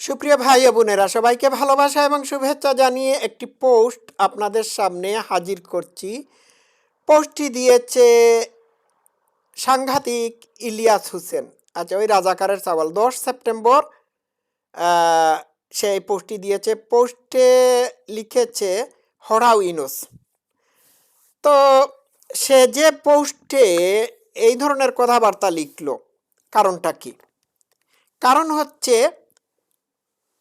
সুপ্রিয় ভাই বোনেরা সবাইকে ভালোবাসা এবং শুভেচ্ছা জানিয়ে একটি পোস্ট আপনাদের সামনে হাজির করছি। পোস্টটি দিয়েছে সাংঘাতিক ইলিয়াস হোসেন। আচ্ছা ওই রাজাকারের সওয়াল। দশ সেপ্টেম্বর আহ, সে এই পোস্টটি দিয়েছে। পোস্টে লিখেছে হরাউ ইনুস। তো সে যে পোস্টে এই ধরনের কথাবার্তা লিখল কারণটা কি? কারণ হচ্ছে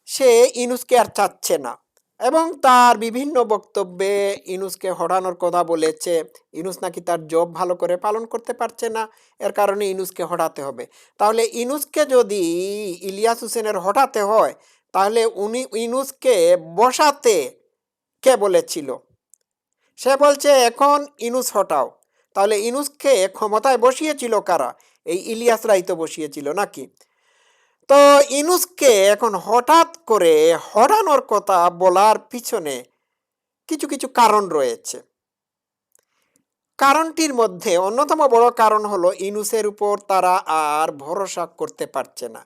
সে ইনুসকে আর চাচ্ছে না। এবং তার বিভিন্ন বক্তব্যে ইনুসকে হটানোর কথা বলেছে, ইনুস নাকি তার জব ভালো করে পালন করতে পারছে না, এর কারণে ইনুসকে হটাতে হবে। তাহলে ইনুসকে যদি ইলিয়াস হোসেনের হটাতে হয়, তাহলে উনি ইনুসকে বসাতে কে বলেছিল? সে বলছে, এখন ইনুস হটাও। তাহলে ইনুসকে ক্ষমতায় বসিয়েছিল কারা? এই ইলিয়াসরাই তো বসিয়েছিল নাকি? তো ইনুসকে এখন হঠাৎ করে হরানোর কথা বলার পিছনে কিছু কিছু কারণ রয়েছে। কারণটির মধ্যে অন্যতম বড় কারণ হলো ইনুসের উপর তারা আর ভরসা করতে পারছে না।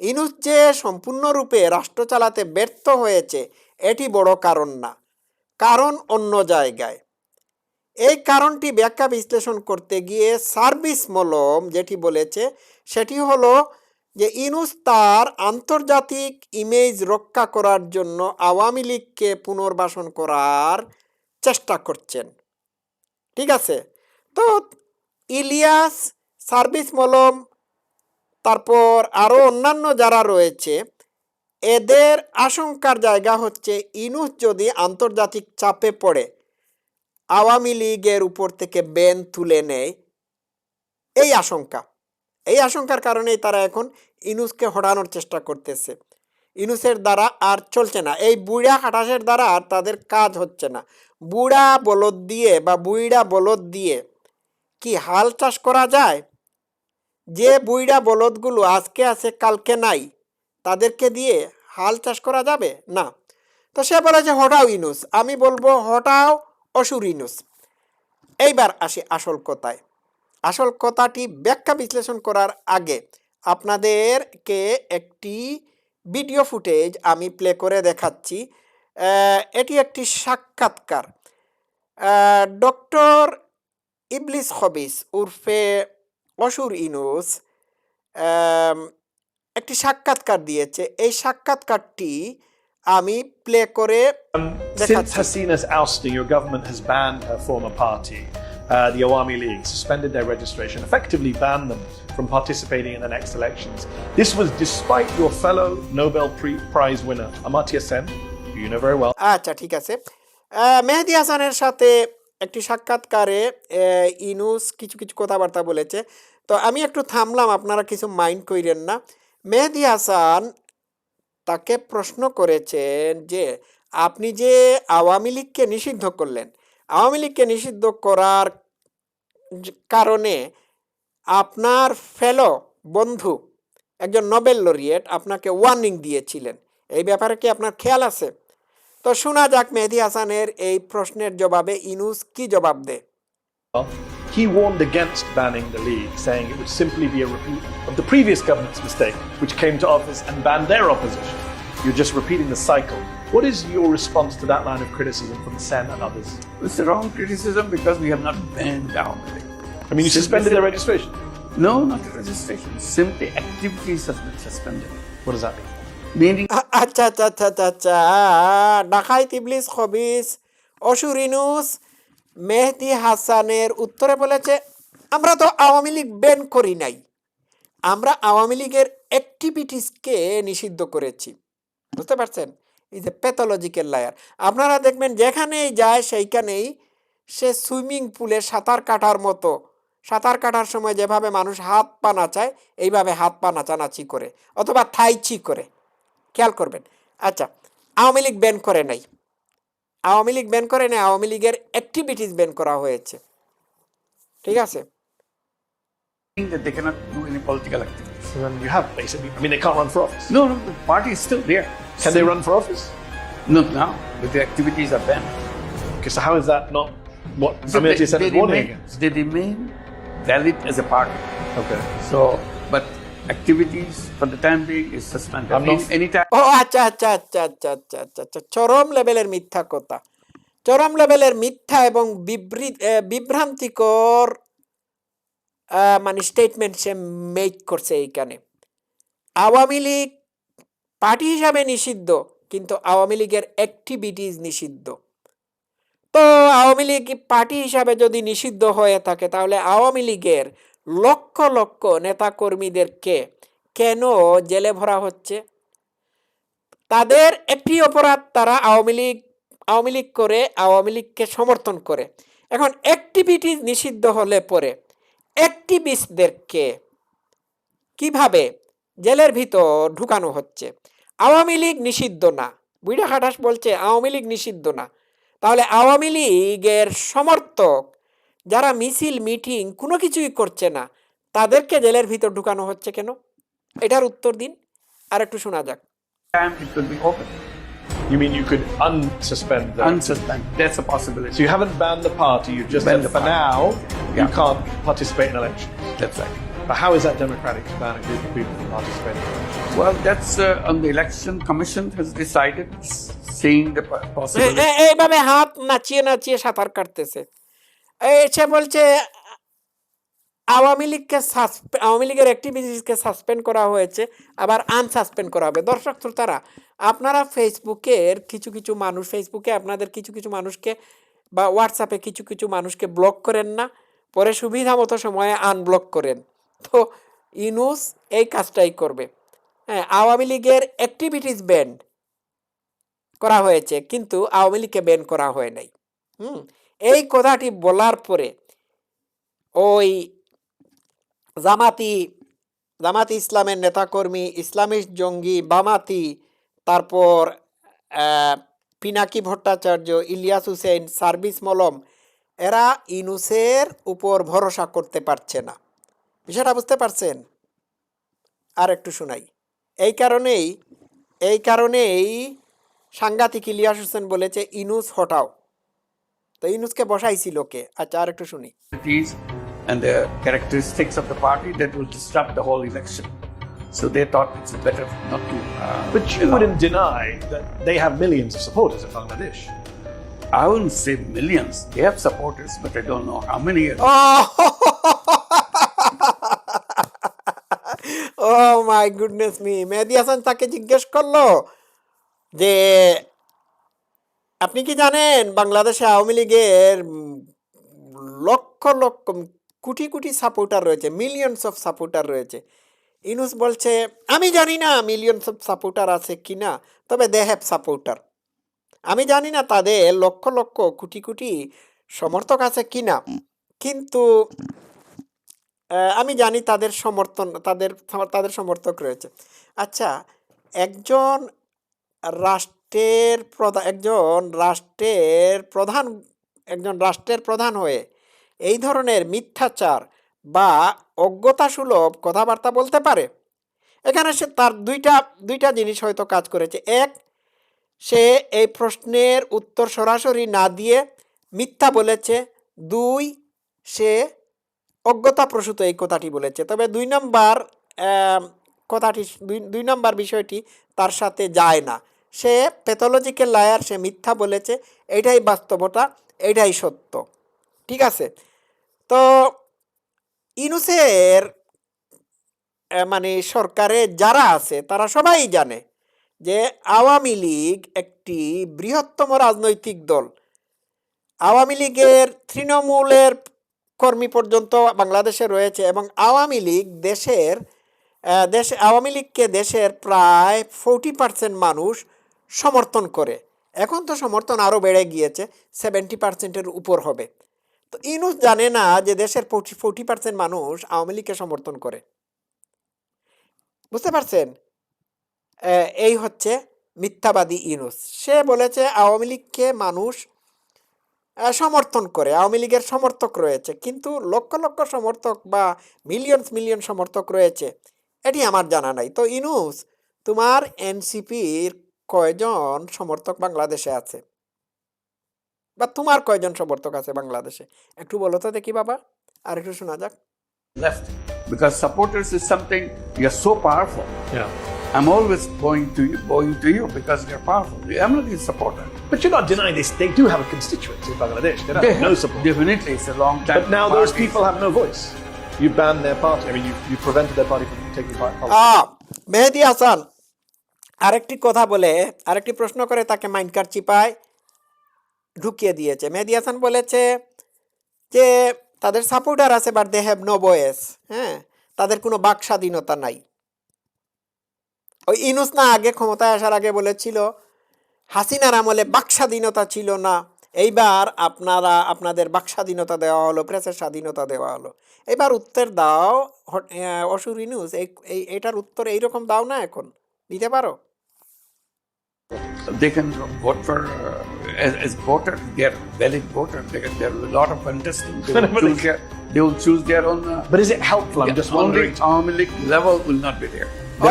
ইনুস যে সম্পূর্ণরূপে রাষ্ট্র চালাতে ব্যর্থ হয়েছে, এটি বড় কারণ না, কারণ অন্য জায়গায়। এই কারণটি ব্যাখ্যা বিশ্লেষণ করতে গিয়ে সার্ভিস মলম যেটি বলেছে, সেটি হলো যে ইনুস তার আন্তর্জাতিক ইমেজ রক্ষা করার জন্য আওয়ামী লীগকে পুনর্বাসন করার চেষ্টা করছেন। ঠিক আছে? তো ইলিয়াস সার্ভিস মলম, তারপর আরও অন্যান্য যারা রয়েছে, এদের আশঙ্কার জায়গা হচ্ছে ইনুস যদি আন্তর্জাতিক চাপে পড়ে, আওয়ামী লীগের উপর থেকে ব্যান তুলে নেয়, এই আশঙ্কা। এই আশঙ্কার কারণেই তারা এখন ইনুসকে হটানোর চেষ্টা করতেছে। ইনুসের দ্বারা আর চলছে না। এই বুড়া খাটাসের দ্বারা আর তাদের কাজ হচ্ছে না। বুড়া বলদ দিয়ে বা বুইড়া বলদ দিয়ে কি হাল চাষ করা যায়? যে বুইড়া বলদগুলো আজকে আছে, কালকে নাই, তাদেরকে দিয়ে হাল চাষ করা যাবে? না। তো সে বলে যে, হটাও ইনুস। আমি বলব, হটাও অসুর ইনুস। এইবার আসি আসল কথায়। আসল কথাটি ব্যাখ্যা বিশ্লেষণ করার আগে আপনাদেরকে একটি ভিডিও ফুটেজ আমি প্লে করে দেখাচ্ছি। এটি একটি সাক্ষাৎকার। ডক্টর ইবলিস হবিস উর্ফে অসুর ইনুস একটি সাক্ষাৎকার দিয়েছে। এই সাক্ষাৎকারটি আমি প্লে করে Since দেখাচ্ছি। Hasina's ousting, your government has banned her former party, uh, the Awami League, suspended their registration, effectively banned them from participating in the next elections. This was despite your fellow Nobel Prize winner, Amartya Sen, who you know very well, আচ্ছা একটি সাক্ষাৎকারে ইনুস কিছু কিছু কথাবার্তা বলেছে তো আমি একটু থামলাম আপনারা কিছু মাইন্ড কইরেন না মেহেদি হাসান তাকে প্রশ্ন করেছেন যে আপনি যে আওয়ামী লীগকে নিষিদ্ধ করলেন আওয়ামী লীগকে নিষিদ্ধ করার কারণে আপনার ফেলো বন্ধু একজন নোবেল লরিয়েট আপনাকে ওয়ার্নিং দিয়েছিলেন এই ব্যাপারে কি আপনার খেয়াল আছে তো শোনা যাক মেহেদি হাসানের এই প্রশ্নের জবাবে ইনুস কি জবাব দেয় he warned against banning the League, saying it would simply be a repeat of the previous government's mistake, which came to office and banned their opposition. You're just repeating the cycle. What is your response to that line of criticism from Sen and others? It's the wrong criticism because we have not banned down. I mean, you Simply suspended their registration. No, not the registration. Simply been suspended. What does that mean? Meaning আচ্ছা আচ্ছা আচ্ছা আচ্ছা আচ্ছা ডাকাই তিবলিস খবিস অসুর ইনুস মেহেদি হাসানের উত্তরে বলেছে আমরা তো আওয়ামী লীগ ব্যান করি নাই আমরা আওয়ামী লীগের অ্যাক্টিভিটিসকে নিষিদ্ধ করেছি বুঝতে পারছেন ইজ এ প্যাথোলজিক্যাল লায়ার আপনারা দেখবেন যেখানেই যায় সেইখানেই সে সুইমিং পুলে সাঁতার কাটার মতো সাঁতার কাটার সময় যেভাবে মানুষ হাত পা নাচায় এইভাবে হাত পা নাচানাচি করে অথবা থাইচি করে। খেয়াল করবেন। আচ্ছা আওয়ামী লীগ ব্যান করে নাই। আওয়ামী লীগ ব্যান করে নাই আওয়ামী লীগের অ্যাক্টিভিটিস ব্যান করা হয়েছে। ঠিক আছে? That they cannot do any political activities. You have basically, I mean, they can't run for office. No, no, the party is still there. Can they run for office? Not now, but the activities are banned. Okay, so how is that not what So Amartya they, Sen they is warning remain, against? they remain valid as a party. Okay. So, but activities for the time being is suspended. I'm not- Any- anytime ও আচ্ছা আচ্ছা আচ্ছা আচ্ছা আচ্ছা আচ্ছা আচ্ছা চরম লেভেলের মিথ্যা কথা চরম লেভেলের মিথ্যা এবং বিভ্রান্তিকর আহ, মানে স্টেটমেন্ট সে মেক করছে এইখানে আওয়ামী লীগ পার্টি হিসাবে নিষিদ্ধ, কিন্তু আওয়ামী লীগের অ্যাক্টিভিটিস নিষিদ্ধ। তো আওয়ামী লীগ পার্টি হিসাবে যদি নিষিদ্ধ হয়ে থাকে, তাহলে আওয়ামী লীগের লক্ষ লক্ষ নেতাকর্মীদেরকে কেন জেলে ভরা হচ্ছে? তাদের একটি অপরাধ তারা আওয়ামী লীগ আওয়ামী লীগ করে, আওয়ামী লীগকে সমর্থন করে। এখন অ্যাক্টিভিটি নিষিদ্ধ হলে পরে অ্যাক্টিভিস্টদেরকে কীভাবে? জেলের ভিতর ঢুকানো হচ্ছে। আওয়ামী লীগ নিষিদ্ধ না বুইড়া খাটাস বলছে আওয়ামী লীগ নিষিদ্ধ না তাহলে আওয়ামী লীগের সমর্থক যারা মিছিল মিটিং কোনো কিছুই করছে না তাদেরকে জেলের ভিতর ঢুকানো হচ্ছে কেন এটার উত্তর দিন আর একটু শোনা যাক You mean you could unsuspend them? unsuspended. That's a possibility. so you haven't banned the party, you've just Banned said for now you can't participate in elections. That's right. But how is that democratic to ban a group of people from participating in elections? Well, that's uh, on the election commission has decided, seeing the possibility. এইভাবে হাত নাচিয়ে নাচিয়ে সাঁতার কাটতেছে এই সে বলছে আওয়ামী লীগকে আওয়ামী লীগের অ্যাক্টিভিটিসকে suspend করা হয়েছে আবার আনসাসপেন্ড করা হবে দর্শক শ্রোতারা আপনারা ফেসবুকের কিছু কিছু মানুষ ফেসবুকে আপনাদের কিছু কিছু মানুষকে বা হোয়াটসঅ্যাপে কিছু কিছু মানুষকে ব্লক করেন না পরে সুবিধা মতো সময়ে আনব্লক করেন তো ইনুস এই কাজটাই করবে। হ্যাঁ আওয়ামী লীগের অ্যাক্টিভিটিস ব্যান্ড করা হয়েছে, কিন্তু আওয়ামী লীগকে ব্যান করা হয় নাই। হুম, এই কথাটি বলার পরে ওই জামাতি জামাতি ইসলামের নেতাকর্মী ইসলামিস্ট জঙ্গি, বামাতি, তারপর পিনাকি ভট্টাচার্য, ইলিয়াস হুসেন সার্ভিস মলম, এরা ইনুসের উপর ভরসা করতে পারছে না। বিষয়টা বুঝতে পারছেন আর একটু শোনাই এই কারণেই এই কারণেই সাংঘাতিক ইলিয়াস হোসেন বলেছে ইনুস হটাও তো ইনুসকে বসাইছিল কে আচ্ছা আর একটু শুনি and the characteristics of the party that will disrupt the whole election. So they thought it's better not to. Uh, But you wouldn't deny that they have millions of supporters in Bangladesh. I wouldn't say millions. They have supporters, but I don't know how many. Oh oh my goodness me Mehedi Hasan তাকে জিজ্ঞেস করল যে, আপনি কি জানেন বাংলাদেশে আওয়ামী লীগের lakh lakh crore crore supporter রয়েছে মিলিয়নস অফ সাপোর্টার রয়েছে? ইনুস বলছে, আমি জানি না মিলিয়নস অফ সাপোর্টার আছে কি না, তবে দে হ্যাভ সাপোর্টার আমি জানি না তাদের লক্ষ লক্ষ কোটি কোটি সমর্থক আছে কি না, কিন্তু আমি জানি তাদের সমর্থন, তাদের তাদের সমর্থক রয়েছে। আচ্ছা একজন রাষ্ট্রের প্রধান একজন রাষ্ট্রের প্রধান, একজন রাষ্ট্রের প্রধান হয়ে এই ধরনের মিথ্যাচার বা অজ্ঞতাসুলভ কথাবার্তা বলতে পারে? এখানে সে তার দুইটা দুইটা জিনিস হয়তো কাজ করেছে। এক, সে এই প্রশ্নের উত্তর সরাসরি না দিয়ে মিথ্যা বলেছে। দুই, সে অজ্ঞতাপ্রসূত এই কথাটি বলেছে। তবে দুই নম্বর কথাটি, দুই নম্বর বিষয়টি তার সাথে যায় না। সে প্যাথোলজিক্যাল লায়ার সে মিথ্যা বলেছে, এটাই বাস্তবতা, এটাই সত্য। ঠিক আছে? তো ইনুসের মানে সরকারে যারা আছে, তারা সবাই জানে যে আওয়ামী লীগ একটি বৃহত্তম রাজনৈতিক দল। আওয়ামী লীগের তৃণমূলের কর্মী পর্যন্ত বাংলাদেশে রয়েছে এবং আওয়ামী লীগ দেশের দেশ, আওয়ামী লীগকে দেশের প্রায় ফোর্টি পার্সেন্ট মানুষ সমর্থন করে। এখন তো সমর্থন আরও বেড়ে গিয়েছে সেভেন্টি পার্সেন্টের উপর হবে। তো ইনুস জানে না যে দেশের ফোর্টি ফোর্টি পার্সেন্ট মানুষ আওয়ামী লীগকে সমর্থন করে। বুঝতে পারছেন? এই হচ্ছে মিথ্যাবাদী ইনুস সে বলেছে আওয়ামী লীগকে মানুষ সমর্থন করে আওয়ামী লীগের সমর্থক রয়েছে কিন্তু লক্ষ লক্ষ সমর্থক বা মিলিয়নস মিলিয়ন সমর্থক রয়েছে এটি আমার জানা নাই। তো ইনুস তোমার এনসিপির কয়জন সমর্থক বাংলাদেশে আছে? বা তোমার কয়জন সমর্থক আছে বাংলাদেশে? একটু বলো তো দেখি বাবা আর একটু শোনা যাক। Left because supporters is something You are so powerful. I'm always going to you, going to you because you're powerful. I'm not your supporter. But you're not denying this. They do have a constituency in Bangladesh. They don't have no support. Definitely, it's a long time. But now those people have no voice. You banned their party. I mean, you, you prevented their party from taking part. আ মেহেদি হাসান আরেকটি কথা বলে আরেকটি প্রশ্ন করে তাকে mind card চিপায় ঢুকিয়ে দিয়েছে মেহেদি হাসান বলেছে যে তাদের সাপোর্টার আছে but they have no voice হ্যাঁ তাদের কোনো বাক স্বাধীনতা নাই ওই ইনুস না আগে ক্ষমতায় আসার আগে বলেছিল হাসিনার আমলে বাক স্বাধীনতা ছিল না এইবার আপনারা আপনাদের বাক স্বাধীনতা দেওয়া হলো প্রেসের স্বাধীনতা দেওয়া হলো এবার উত্তর দাও অসুর ইনুস এই এটার উত্তর এইরকম দাও না এখন দিতে পারো they can vote for uh, as, as voters. They are valid voters. They there are a lot of contestants. They will choose their, they will choose their own. Uh, But is it helpful? I'm just only wondering. League level will not be there. Oh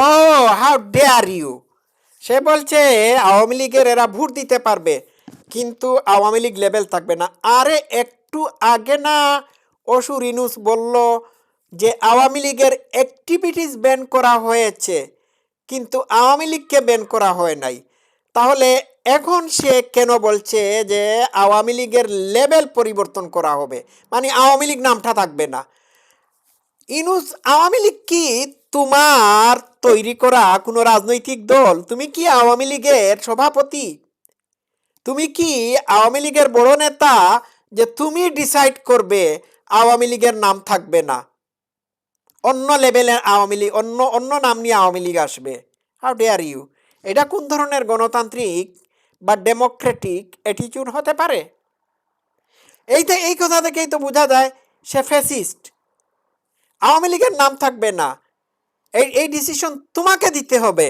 how dare you say বলছে আওয়ামী লীগের এরা vote দিতে পারবে কিন্তু Awami League level থাকবে না। আরে একটু আগে না অসুর ইনুস বলল যে আওয়ামী লীগের অ্যাক্টিভিটিস ব্যান করা হয়েছে কিন্তু আওয়ামী লীগকে ব্যান করা হয় নাই। তাহলে এখন সে কেন বলছে যে আওয়ামী লীগের লেভেল পরিবর্তন করা হবে? মানে আওয়ামী লীগ নামটা থাকবে না। ইনুস আওয়ামী লীগ কি তোমার তৈরি করা কোনো রাজনৈতিক দল, তুমি কি আওয়ামী লীগের সভাপতি? তুমি কি আওয়ামী লীগের বড় নেতা যে তুমি ডিসাইড করবে আওয়ামী লীগের নাম থাকবে না? অন্য লেভেলের আওয়ামী লীগ, অন্য অন্য নাম নিয়ে আওয়ামী লীগ আসবে। হাউ ডেয়ার ইউ এটা কোন ধরনের গণতান্ত্রিক বা ডেমোক্রেটিক অ্যাটিটিউড হতে পারে? এইতে এই কথা থেকেই তো বোঝা যায় সে ফেসিস্ট আওয়ামী লীগের নাম থাকবে না। এই এই ডিসিশন তোমাকে দিতে হবে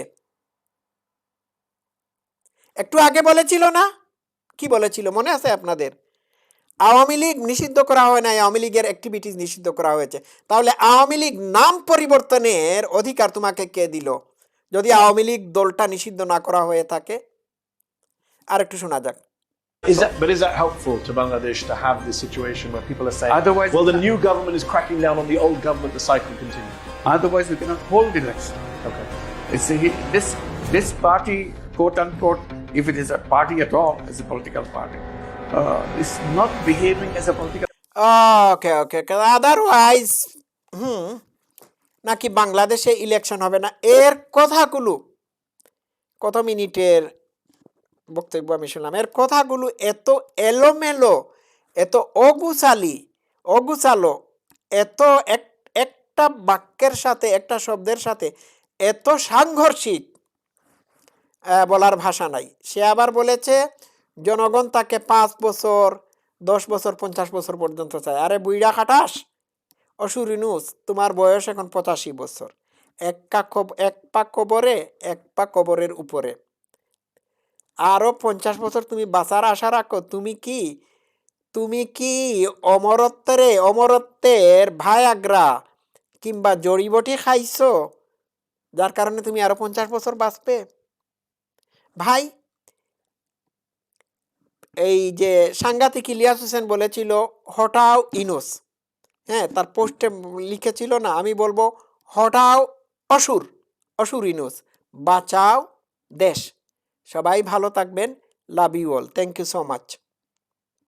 একটু আগে বলেছিল না কি বলেছিল মনে আছে আপনাদের আওয়ামী লীগ নিষিদ্ধ করা হয় নাই আওয়ামী লীগের অ্যাক্টিভিটিস নিষিদ্ধ করা হয়েছে তাহলে আওয়ামী লীগ নাম পরিবর্তনের অধিকার তোমাকে কে দিল যদি আওয়ামী লীগ দলটা নিষিদ্ধ না করা হয়ে থাকে আর একটু শোনা যাক Is that, but is that helpful to Bangladesh to have this situation where people are saying, Otherwise- well, the new government is cracking down on the old government, the cycle continues? Otherwise, we cannot hold election. Okay. It's a, this this party, quote unquote, if it is a party at all, is a political party, uh, is not behaving as a political. Okay okay otherwise hmm নাকি বাংলাদেশে election হবে না এর কথাগুলো কত মিনিটের বক্তব্য আমি শুনলাম এর কথাগুলো এত এলোমেলো এত অগুচালি অগুচালো এত এক একটা বাক্যের সাথে, একটা শব্দের সাথে এত সাংঘর্ষিক বলার ভাষা নাই। সে আবার বলেছে, জনগণ তাকে পাঁচ বছর, দশ বছর, পঞ্চাশ বছর পর্যন্ত চায়। আরে বুইড়া খাটাস অসুরিনুস তোমার বয়স এখন পঁচাশি বছর। এক কাক এক পা কবরে, এক পা কবরের উপরে। আরও পঞ্চাশ বছর তুমি বাঁচার আশা রাখো। তুমি কি তুমি কি অমরত্বের অমরত্বের ভায়াগ্রা? কিংবা জড়িবটি খাইছো, যার কারণে তুমি আরও পঞ্চাশ বছর বাঁচবে। ভাই, এই যে সাংঘাতিক ইলিয়াস হোসেন বলেছিল, হটাও ইনুস। হ্যাঁ তার পোস্টে লিখেছিল না, আমি বলব, হটাও অসুর অসুর ইনুস, বাঁচাও দেশ। সবাই ভালো থাকবেন, love you all, thank you so much.